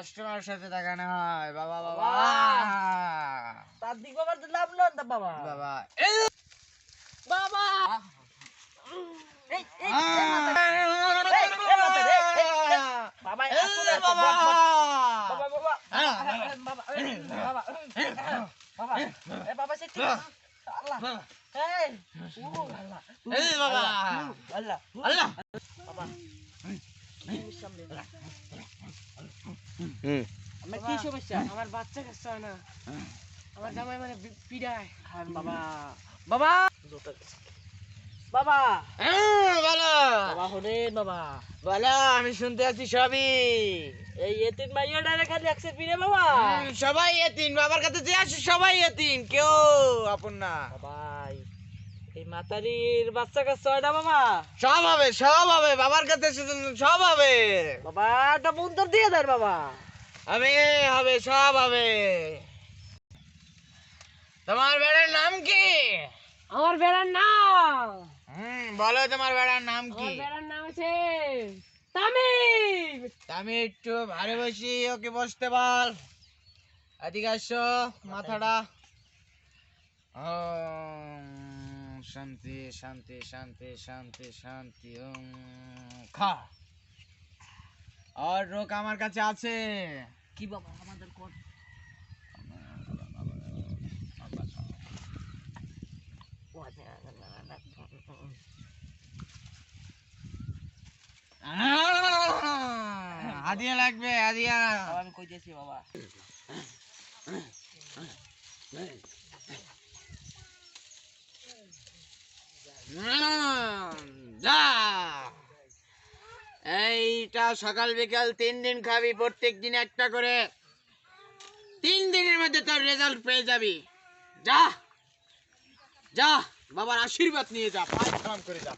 Customer সাথে দেখানো হয় বাবা বাবা। তার দিক বাবার তো লাভ নন তা বাবা। বাবা। বাবা। আল্লাহ। সামনে আমার কি সমস্যা? আমার বাচ্চা কাছে হয় না। আমার জামাই মানে পিডায়। হ্যাঁ বাবা। বাবা। বাবা! বলো বাবা! হরেন বাবা। বলো আমি শুনতে আছি সবই। এই এতিন মাইয়াটা খালি একশো পিড়ে বাবা। সবাই এতিম। বাবার কাছে যে আসে সবাই এতিম। কেউ আপন না। বাবাই। এই মাতারির বাচ্চা কাছে না বাবা সব হবে সব হবে বাবার কাছে সব হবে। বাবা একটা মন্তর দিয়ে দেন বাবা। হবে হবে সব হবে। তোমার বেড়ার নাম কি? আমার বেড়ার নাম। হুম বলো তোমার বেড়ার নাম কি? বেড়ার নাম আছে তামিম। আমি একটু ভারে বসি ওকে বসতে বল। এদিকে আসো মাথাটা। ওম, শান্তি শান্তি শান্তি শান্তি শান্তি ওম, খা। আর রোগ আমার কাছে আছে। কি বাবা আমাদের কোন হাদিয়া লাগবে হাদিয়া। বাবা আমি কইতেছি বাবা উম, যা এইটা সকাল বিকাল তিন দিন খাবি, প্রত্যেক দিন একটা করে। তিন দিনের মধ্যে তোর রেজাল্ট পেয়ে যাবি। যা। যা, বাবার আশীর্বাদ নিয়ে যা, পাঁচ করে যা।